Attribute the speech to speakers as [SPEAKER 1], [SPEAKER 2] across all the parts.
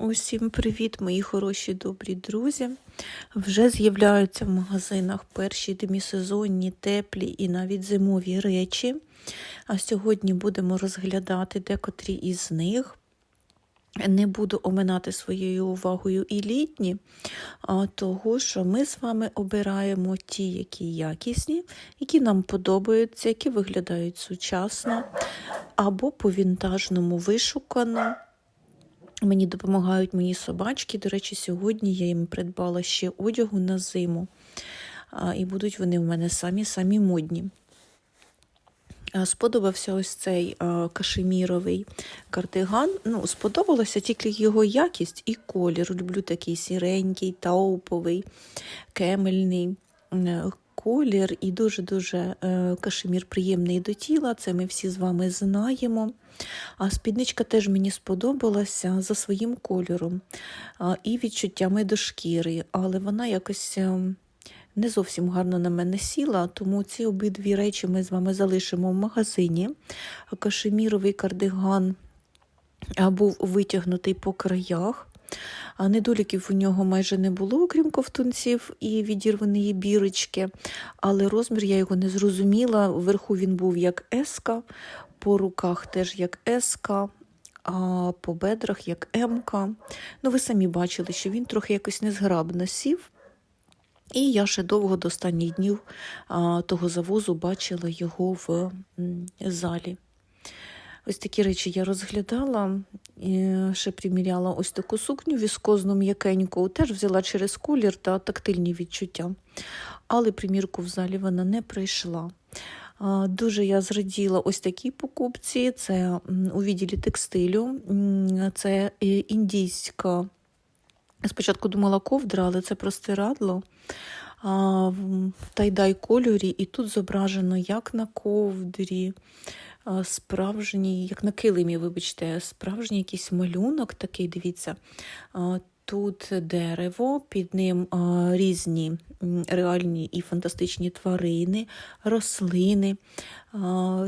[SPEAKER 1] Усім привіт, мої хороші добрі друзі. Вже з'являються в магазинах перші демісезонні, теплі і навіть зимові речі. А сьогодні будемо розглядати декотрі із них. Не буду оминати своєю увагою і літні, того, що ми з вами обираємо ті, які якісні, які нам подобаються, які виглядають сучасно, або по вінтажному вишукано. Мені допомагають мої собачки. До речі, сьогодні я їм придбала ще одягу на зиму. І будуть вони в мене самі-самі модні. Сподобався ось цей кашеміровий кардиган. Ну, Сподобалася тільки його якість і колір. Люблю такий сіренький, тауповий, кемельний колір і дуже-дуже е, кашемір приємний до тіла. Це ми всі з вами знаємо. А спідничка теж мені сподобалася за своїм кольором і відчуттями до шкіри, але вона якось е, не зовсім гарно на мене сіла, тому ці обидві речі ми з вами залишимо в магазині. Кашеміровий кардиган був витягнутий по краях. Недоліків у нього майже не було, окрім ковтунців і відірваної бірочки, але розмір я його не зрозуміла. Вверху він був як еска, по руках теж як еска, а по бедрах як емка. Ну, ви самі бачили, що він трохи якось незграбно сів. І я ще довго до останніх днів а, того завозу бачила його в м, залі. Ось такі речі я розглядала, і ще приміряла ось таку сукню віскозну м'якеньку, теж взяла через колір та тактильні відчуття. Але примірку в залі вона не прийшла. Дуже я зраділа ось такій покупці. Це у відділі текстилю, це е, індійська. Спочатку думала ковдра, але це простирадло в тайдай кольорі, і тут зображено як на ковдрі, справжній, як на килимі, вибачте, справжній якийсь малюнок такий, дивіться. Тут дерево, під ним різні реальні і фантастичні тварини, рослини.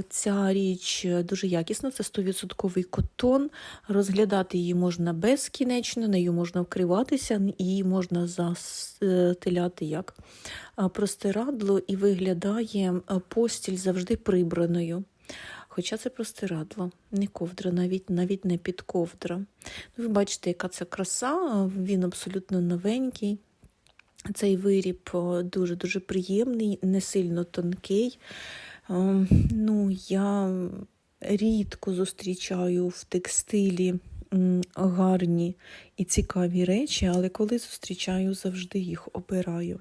[SPEAKER 1] Ця річ дуже якісна, це 100% котон. Розглядати її можна безкінечно, нею можна вкриватися, її можна застеляти як простирадло і виглядає постіль завжди прибраною. Хоча це простирадло, не ковдра, навіть навіть не під ковдра. Ну, ви бачите, яка це краса, він абсолютно новенький. Цей виріб дуже-дуже приємний, не сильно тонкий. Ну, Я рідко зустрічаю в текстилі гарні і цікаві речі, але коли зустрічаю, завжди їх обираю.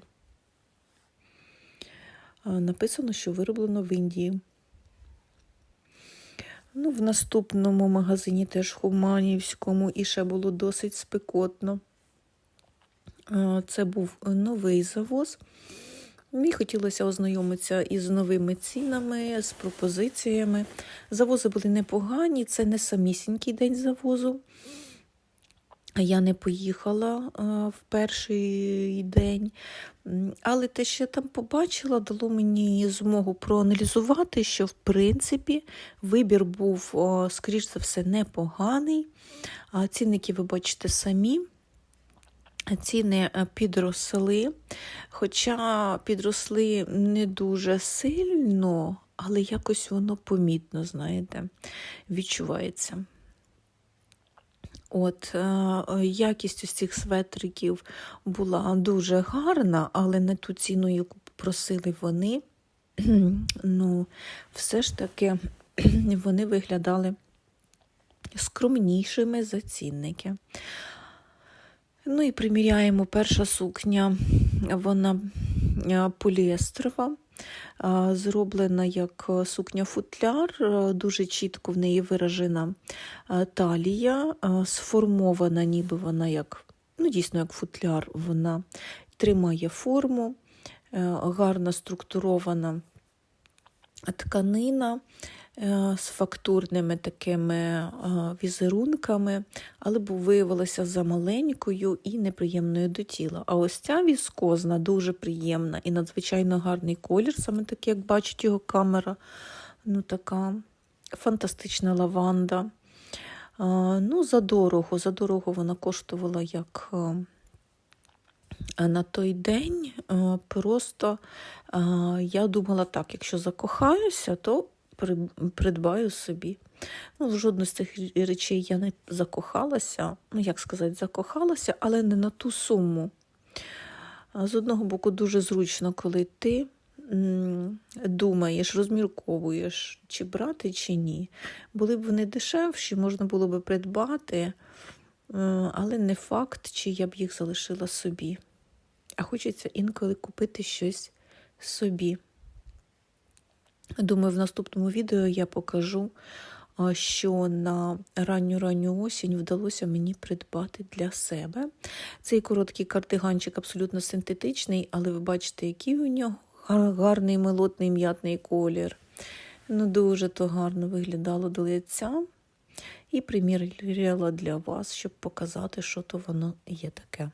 [SPEAKER 1] Е, Написано, що вироблено в Індії. Ну, в наступному магазині теж Хуманівському і ще було досить спекотно. Е, Це був новий завоз. Мені хотілося ознайомитися із новими цінами, з пропозиціями. Завози були непогані, це не самісінький день завозу. Я не поїхала в перший день, але те, що я там побачила, дало мені змогу проаналізувати, що в принципі вибір був, скоріш за все, непоганий. Цінники ви бачите самі. Ціни е, підросли, хоча підросли не дуже сильно, але якось воно помітно, знаєте, відчувається. От, е, якість ось цих светриків була дуже гарна, але не ту ціну, яку просили вони. Ну, все ж таки вони виглядали скромнішими за цінники. Ну і приміряємо перша сукня, вона е, поліестрова, зроблена як сукня футляр, е, дуже чітко в неї виражена е, талія, е, сформована, ніби вона як, ну дійсно як футляр, вона. Тримає форму, е, гарно структурована тканина. е, з фактурними такими е, візерунками, але бо виявилася замаленькою і неприємною до тіла. А ось ця віскозна дуже приємна і надзвичайно гарний колір, саме такий, як бачить його камера. Ну, така фантастична лаванда. Ну, за дорого. За дорого вона коштувала як е, на той день. Е, Просто е, я думала так, якщо закохаюся, то придбаю собі. Ну, в жодну з цих речей я не закохалася. Ну, як сказати, закохалася, але не на ту суму. З одного боку, дуже зручно, коли ти думаєш, розмірковуєш, чи брати, чи ні. Були б вони дешевші, можна було б придбати, е, але не факт, чи я б їх залишила собі. А хочеться інколи купити щось собі. Думаю, в наступному відео я покажу, що на ранню-ранню осінь вдалося мені придбати для себе. Цей короткий кардиганчик абсолютно синтетичний, але ви бачите, який у нього гарний милотний м'ятний колір. Ну, дуже то гарно виглядало до лиця. І приміряла для вас, щоб показати, що то воно є таке. Е,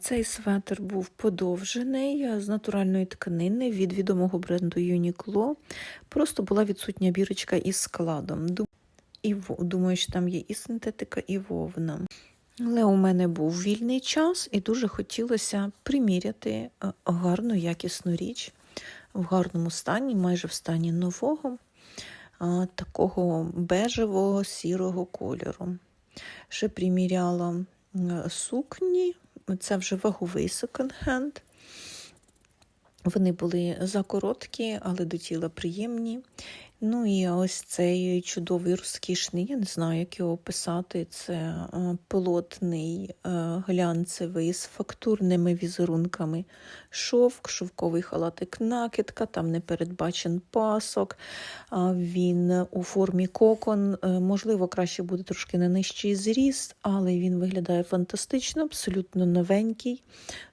[SPEAKER 1] Цей светр був подовжений е, з натуральної тканини від відомого бренду Uniqlo. Просто була відсутня бірочка із складом. Думаю, що там є і синтетика, і вовна. Але у мене був вільний час, і дуже хотілося приміряти е, гарну якісну річ в гарному стані, майже в стані нового, е, такого бежевого сірого кольору. Ще приміряла е, сукні, це вже ваговий секонд-хенд. Вони були закороткі, але до тіла приємні. Ну і ось цей чудовий розкішний, я не знаю, як його описати. Це е, полотний е, глянцевий з фактурними візерунками. Шовк, шовковий халатик накидка, там не передбачен пасок. Він у формі кокон. Е, Можливо, краще буде трошки на нижчий зріст, але він виглядає фантастично, абсолютно новенький.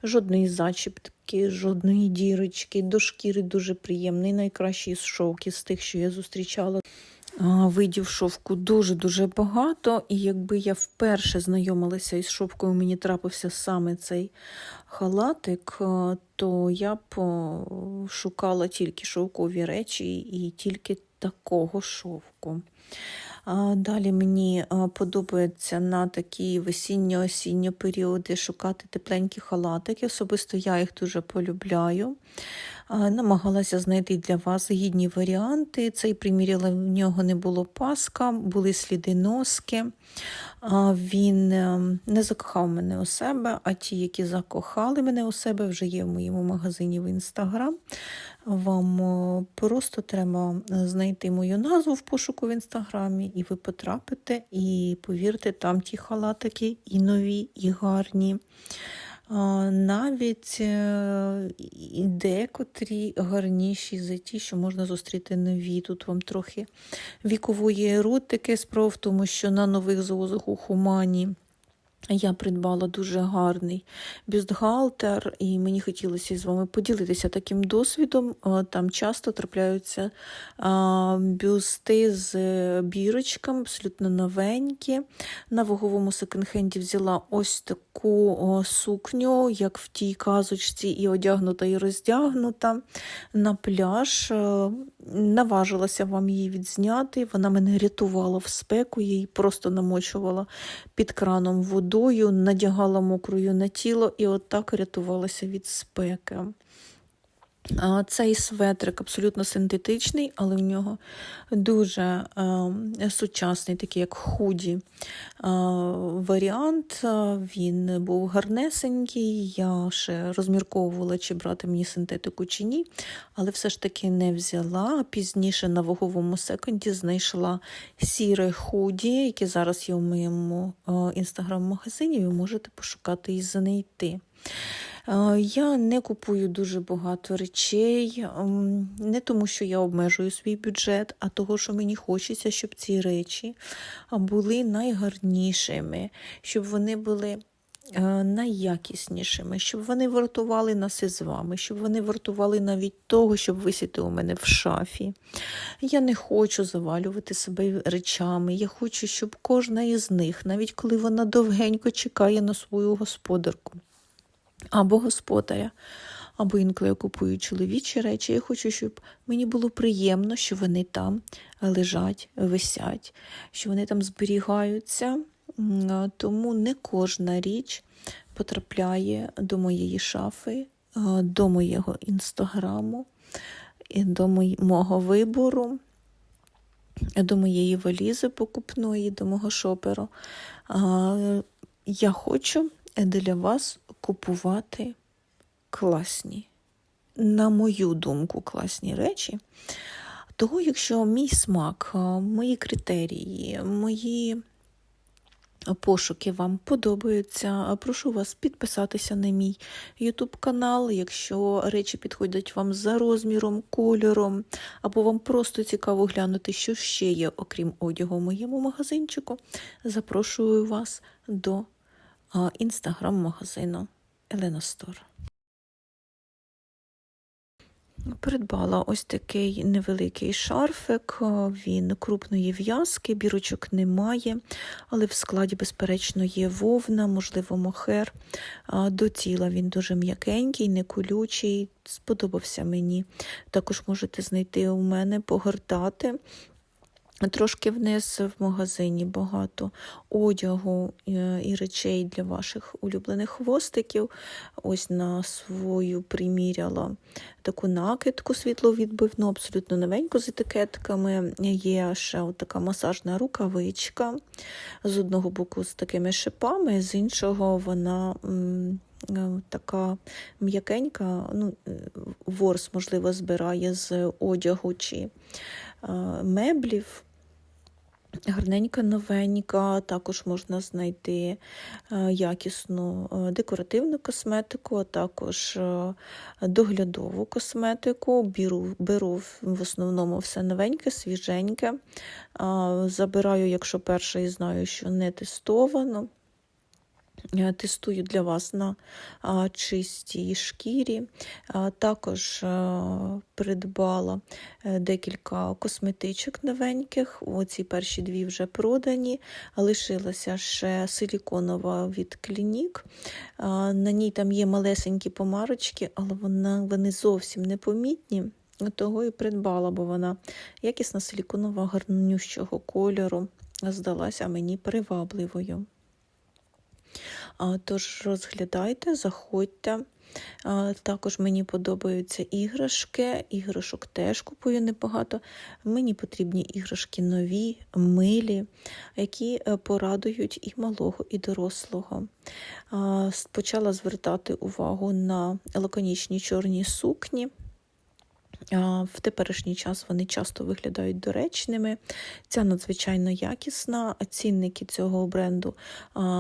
[SPEAKER 1] Жодної зачіпки, жодної дірочки, до шкіри дуже приємний, найкращий з шовків з тих, що я зустрічала. Видів шовку дуже-дуже багато, і якби я вперше знайомилася із шовкою, мені трапився саме цей халатик, то я б шукала тільки шовкові речі і тільки такого шовку. Далі мені подобається на такі весінньо-осінні періоди шукати тепленькі халатики. Особисто я їх дуже полюбляю. Намагалася знайти для вас гідні варіанти. Цей приміряла, в нього не було паска, були сліди носки. Він е, не закохав мене у себе, а ті, які закохали мене у себе, вже є в моєму магазині в інстаграм. Вам е, просто треба знайти мою назву в пошуку в інстаграмі, і ви потрапите, і повірте, там ті халатики і нові, і гарні. Навіть е, і декотрі гарніші за ті, що можна зустріти нові. Тут вам трохи вікової еротики, справа в тому, що на нових зозах у Хумані я придбала дуже гарний бюстгальтер, і мені хотілося з вами поділитися таким досвідом. Е, Там часто трапляються бюсти з е, бірочками, абсолютно новенькі. На ваговому секонд-хенді взяла ось таку сукню, як в тій казочці, і одягнута, і роздягнута на пляж. Наважилася вам її відзняти. Вона мене рятувала в спеку, її просто намочувала під краном водою, надягала мокрою на тіло і отак рятувалася від спеки. Цей светрик абсолютно синтетичний, але в нього дуже е, сучасний, такий як худі е, варіант. Він був гарнесенький. Я ще розмірковувала, чи брати мені синтетику чи ні, але все ж таки не взяла. Пізніше на ваговому секунді знайшла сіре худі, яке зараз є у моєму інстаграм-магазині. Ви можете пошукати і знайти. Е, Я не купую дуже багато речей, ем, не тому, що я обмежую свій бюджет, а того, що мені хочеться, щоб ці речі були найгарнішими, щоб вони були е, найякіснішими, щоб вони вартували нас із вами, щоб вони вартували навіть того, щоб висіти у мене в шафі. Я не хочу завалювати себе речами. Я хочу, щоб кожна із них, навіть коли вона довгенько чекає на свою господарку або господаря, або інколи я купую чоловічі речі. Я хочу, щоб мені було приємно, що вони там лежать, висять, що вони там зберігаються. Тому не кожна річ потрапляє до моєї шафи, до моєго інстаграму, до мого вибору, до моєї валізи покупної, до мого шоперу. Я хочу для вас купувати класні, на мою думку, класні речі. Того, якщо мій смак, мої критерії, мої пошуки вам подобаються, прошу вас підписатися на мій YouTube канал, якщо речі підходять вам за розміром, кольором, або вам просто цікаво глянути, що ще є, окрім одягу в моєму магазинчику. Запрошую вас до інстаграм-магазину Елена Стор. Придбала ось такий невеликий шарфик, він крупної в'язки, бірочок немає, але в складі, безперечно, є вовна, можливо, мохер. До тіла він дуже м'якенький, не колючий, сподобався мені. Також можете знайти у мене, погортати. Трошки вниз в магазині багато одягу е, і речей для ваших улюблених хвостиків. Ось на свою приміряла таку накидку світловідбивну, абсолютно новеньку з етикетками. Є ще така масажна рукавичка. З одного боку з такими шипами, з іншого вона. е, Така м'якенька, ну, ворс, можливо, збирає з одягу чи е, меблів. Гарненька, новенька, також можна знайти е, якісну е, декоративну косметику, а також е, доглядову косметику. Беру, беру в основному все новеньке, свіженьке. Забираю, якщо перше і знаю, що не тестовано. Е, Тестую для вас на чистій шкірі. Також придбала е, декілька косметичок новеньких. Оці перші дві вже продані. Лишилася ще силіконова від клінік. На ній там є малесенькі помарочки, але вони зовсім непомітні. Того і придбала, бо вона якісна силіконова гарнющого кольору здалася мені привабливою. Тож розглядайте, заходьте. Також мені подобаються іграшки. Іграшок теж купую небагато. Мені потрібні іграшки нові, милі, які е, порадують і малого, і дорослого. Почала звертати увагу на лаконічні чорні сукні. А, В теперішній час вони часто виглядають доречними. Ця надзвичайно якісна. Цінники цього бренду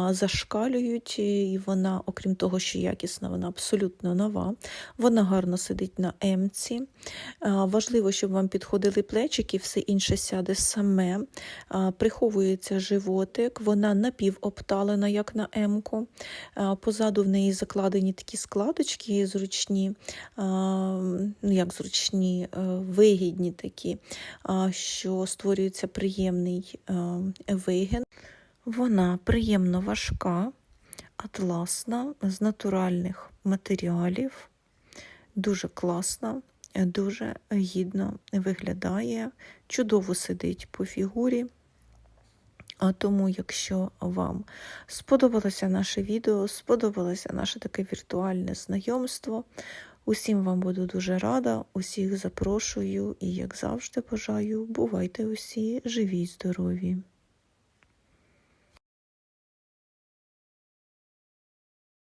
[SPEAKER 1] зашкалюють, і вона, окрім того, що якісна, вона абсолютно нова. Вона гарно сидить на емці. А, Важливо, щоб вам підходили плечики, все інше сяде саме. Приховується животик, вона напівобталена, як на емку. А, Позаду в неї закладені такі складочки зручні, ну як зручні, е, вигідні такі, що створюється приємний е, вигін. Вона приємно важка, атласна, з натуральних матеріалів, дуже класна, дуже гідно виглядає, чудово сидить по фігурі. А тому, якщо вам сподобалося наше відео, сподобалося наше таке віртуальне знайомство, усім вам буду дуже рада, усіх запрошую і, як завжди, бажаю, бувайте усі живі й здорові!